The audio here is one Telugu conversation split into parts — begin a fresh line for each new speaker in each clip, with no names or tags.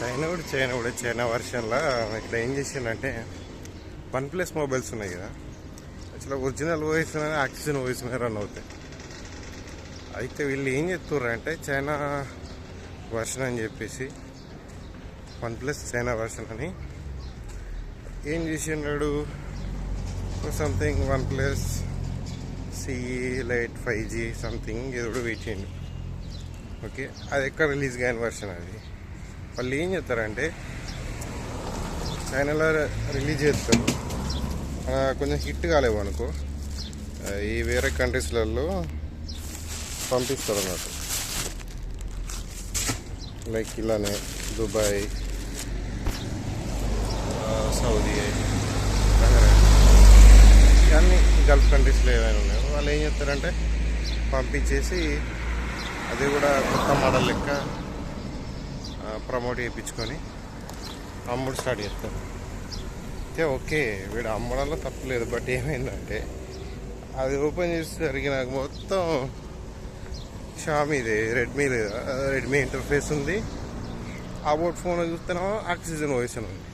చైనా కూడా చైనా కూడా చైనా వర్షన్లో ఇక్కడ ఏం చేసిందంటే వన్ ప్లస్ మొబైల్స్ ఉన్నాయి కదా. యాక్చువల్గా original voice oxygen voice run అవుతాయి. అయితే వీళ్ళు ఏం చెప్తుర్రు అంటే చైనా వర్షన్ అని చెప్పేసి వన్ ప్లస్ చైనా వర్షన్ అని. ఏం చేసినాడు? Something one plus C E lite five G something ఏదో కూడా పెట్టిండు. ఓకే అది ఎక్కడ రిలీజ్ కాని వర్షన్ అది. వాళ్ళు ఏం చేస్తారంటే ఛానల్ రిలీజ్ చేస్తారు. కొంచెం హిట్ కాలేవు అనుకో. ఈ వేరే కంట్రీస్లలో పంపిస్తారు అన్నట్టు లైక్ ఇలానే దుబాయ్ సౌదీ బహ్రెయిన్ ఇవన్నీ గల్ఫ్ కంట్రీస్లో ఏమైనా ఉన్నాయో వాళ్ళు ఏం చేస్తారంటే పంపించేసి అది కూడా కొత్త మోడల్ లెక్క ప్రమోట్ చేయించుకొని అమ్ముడు స్టార్ట్ చేస్తాడు అయితే ఓకే వీడు అమ్మడంలో తప్పలేదు బట్ ఏమైందంటే అది ఓపెన్ చేసేసరికి నాకు మొత్తం షామీది రెడ్మీ రెడ్మీ ఇంటర్ఫేస్ ఉంది. ఆ ఫోన్ చూస్తేనేమో ఆక్సిజన్ ఓషన్ ఉంది.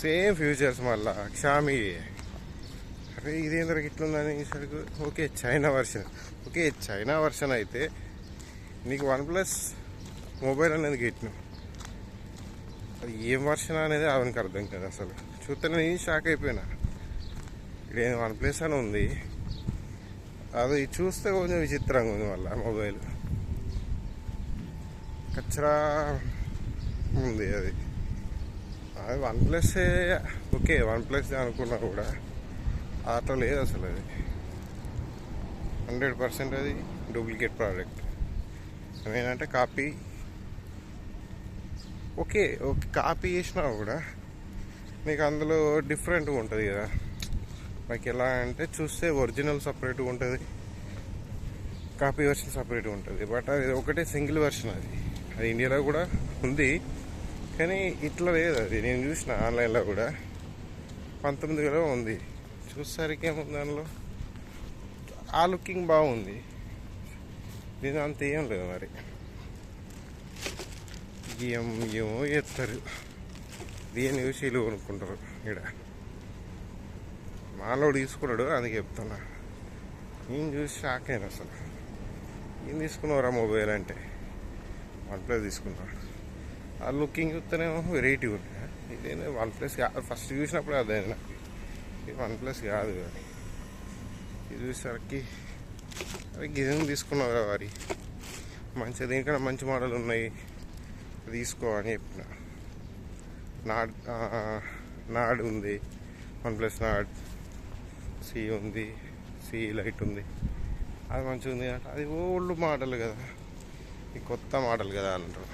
సేమ్ ఫ్యూచర్స్ మళ్ళా షామీ అరే ఇదేంద్ర ఇట్లుందని సరికి okay China version okay China version అయితే నీకు వన్ ప్లస్ మొబైల్ అనేది గెట్టిన. అది ఏం వర్షన్ అనేది ఆమెకి అర్థం కాదు అసలు. చూస్తే నేను షాక్ అయిపోయినా. ఇక్కడ ఏం వన్ ప్లస్ అని ఉంది. అది చూస్తే కొంచెం విచిత్రంగా ఉంది మళ్ళీ మొబైల్. కచ్చరా ఉంది అది. అది one plus okay one plus అనుకున్నా కూడా అట్లా లేదు అసలు అది. హండ్రెడ్ పర్సెంట్ అది డూప్లికేట్ ప్రోడక్ట్. ఏంటంటే కాపీ ఓకే ఓకే. కాపీ చేసినా కూడా నీకు అందులో డిఫరెంట్గా ఉంటుంది కదా. నాకు ఎలా అంటే చూస్తే ఒరిజినల్ సపరేట్గా ఉంటుంది. కాపీ వెర్షన్ సపరేట్గా ఉంటుంది. బట్ అది ఒకటే సింగిల్ వెర్షన్ అది. అది ఇండియాలో కూడా ఉంది. కానీ ఇట్లా లేదు అది. నేను చూసిన ఆన్లైన్లో కూడా. పంతొమ్మిది వేల ఉంది. చూసేసరికి ఏముంది దానిలో ఆ లుకింగ్ బాగుంది. దీని అంత ఏం లేదు మరి. రాజకీయం ఏమో చేస్తారు. దీన్ని చూసి ఇల్లు కొనుక్కుంటారు ఇక్కడ మాలోడు తీసుకున్నాడు అది చెప్తున్నా. నేను చూసి షాక్ అయినా అసలు. ఏం తీసుకున్నావురా మొబైల్ అంటే? వన్ ప్లస్ తీసుకున్నా. ఆ లుకింగ్ చూస్తేనేమో వెరైటీ ఉంది. ఇదేనా వన్ ప్లస్ కాదు ఫస్ట్ చూసినప్పుడు అదే నాకు. ఇది వన్ ప్లస్ కాదు కానీ. ఇది చూసేసరికి అరే గిజం తీసుకున్నావు వారి. మంచి దీనికన్నా మంచి మోడల్ ఉన్నాయి. తీసుకో అని చెప్పిన నాడ్ నాడ్ ఉంది. వన్ ప్లస్ నాడ్ సి ఉంది సి లైట్ ఉంది. అది మంచిగా ఉంది అంటే అది ఓల్డ్ మోడల్ కదా. ఈ కొత్త మోడల్ కదా అంటారు.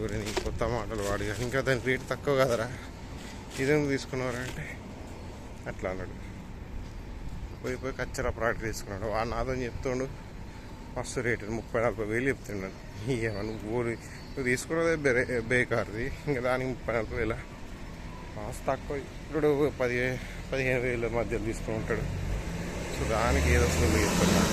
ఊరిని కొత్త మోడల్ వాడి ఇంకా దాని రేట్ తక్కువ కదరా. ఇదేం తీసుకున్నారా అంటే అట్లా అన్నాడు. పోయి పోయి కచ్చరా ప్రోడక్ట్ తీసుకున్నాడు. వాడు నాతో చెప్తుండు మస్తు రేటు ముప్పై నలభై వేలు చెప్తున్నాడు ఏమన్నా నువ్వు ఊరి నువ్వు తీసుకున్నదే బెరే బేకార్ది. ఇంకా దానికి ముప్పై నలభై వేల? మస్తు తక్కువ. ఇప్పుడు పదిహే పదిహేను వేల మధ్యలో తీసుకుని ఉంటాడు. సో దానికి ఏదో వస్తుంది చెప్తున్నాను